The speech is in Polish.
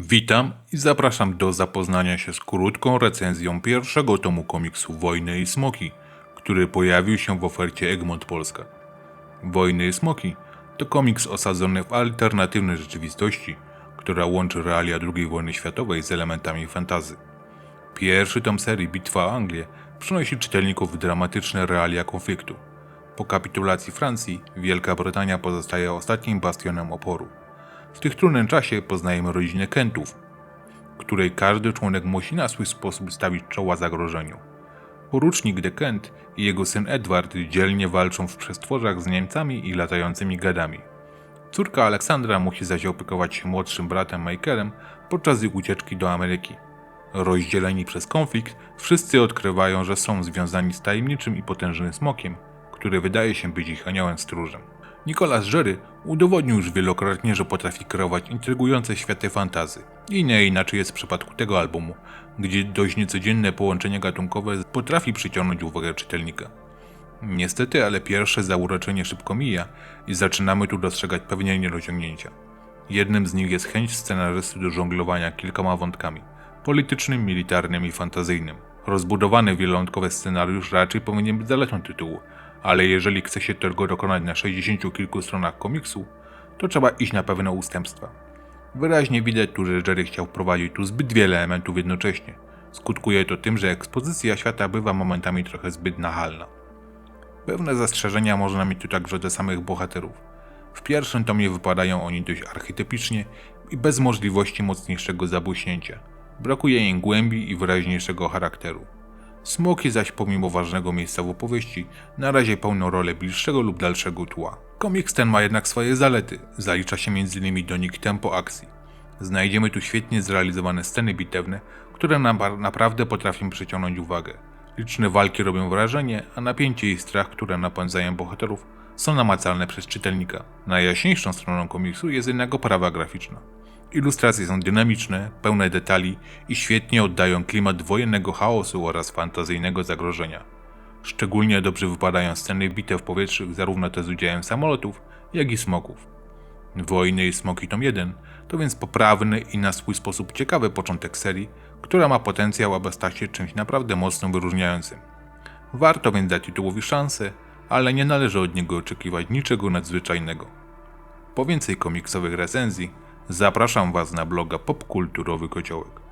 Witam i zapraszam do zapoznania się z krótką recenzją pierwszego tomu komiksu Wojny i Smoki, który pojawił się w ofercie Egmont Polska. Wojny i Smoki to komiks osadzony w alternatywnej rzeczywistości, która łączy realia II wojny światowej z elementami fantazy. Pierwszy tom serii Bitwa o Anglię przynosi czytelników dramatyczne realia konfliktu. Po kapitulacji Francji Wielka Brytania pozostaje ostatnim bastionem oporu. W tych trudnym czasie poznajemy rodzinę Kentów, której każdy członek musi na swój sposób stawić czoła zagrożeniu. Porucznik de Kent i jego syn Edward dzielnie walczą w przestworzach z Niemcami i latającymi gadami. Córka Aleksandra musi zaś opiekować się młodszym bratem Michaelem podczas ich ucieczki do Ameryki. Rozdzieleni przez konflikt, wszyscy odkrywają, że są związani z tajemniczym i potężnym smokiem, który wydaje się być ich aniołem stróżem. Nicolas Jerry udowodnił już wielokrotnie, że potrafi kreować intrygujące światy fantazy. I nie inaczej jest w przypadku tego albumu, gdzie dość niecodzienne połączenie gatunkowe potrafi przyciągnąć uwagę czytelnika. Niestety, ale pierwsze zauroczenie szybko mija i zaczynamy tu dostrzegać pewnie niedociągnięcia. Jednym z nich jest chęć scenarzysty do żonglowania kilkoma wątkami politycznym, militarnym i fantazyjnym. Rozbudowany wielowątkowy scenariusz raczej powinien być zaletą tytułu, ale jeżeli chce się tego dokonać na 60 kilku stronach komiksu, to trzeba iść na pewne ustępstwa. Wyraźnie widać tu, że Jerry chciał wprowadzić tu zbyt wiele elementów jednocześnie. Skutkuje to tym, że ekspozycja świata bywa momentami trochę zbyt nachalna. Pewne zastrzeżenia można mieć tu także do samych bohaterów. W pierwszym tomie wypadają oni dość archetypicznie i bez możliwości mocniejszego zabłyśnięcia. Brakuje im głębi i wyraźniejszego charakteru. Smoki zaś pomimo ważnego miejsca w opowieści, na razie pełnią rolę bliższego lub dalszego tła. Komiks ten ma jednak swoje zalety, zalicza się m.in. do nich tempo akcji. Znajdziemy tu świetnie zrealizowane sceny bitewne, które na naprawdę potrafią przyciągnąć uwagę. Liczne walki robią wrażenie, a napięcie i strach, które napędzają bohaterów, są namacalne przez czytelnika. Najjaśniejszą stroną komiksu jest jednak oprawa graficzna. Ilustracje są dynamiczne, pełne detali i świetnie oddają klimat wojennego chaosu oraz fantazyjnego zagrożenia. Szczególnie dobrze wypadają sceny bitew powietrznych zarówno te z udziałem samolotów, jak i smoków. Wojny i Smoki Tom 1 to więc poprawny i na swój sposób ciekawy początek serii, która ma potencjał, aby stać się czymś naprawdę mocno wyróżniającym. Warto więc dać tytułowi szansę, ale nie należy od niego oczekiwać niczego nadzwyczajnego. Po więcej komiksowych recenzji zapraszam Was na bloga Popkulturowy Kociołek.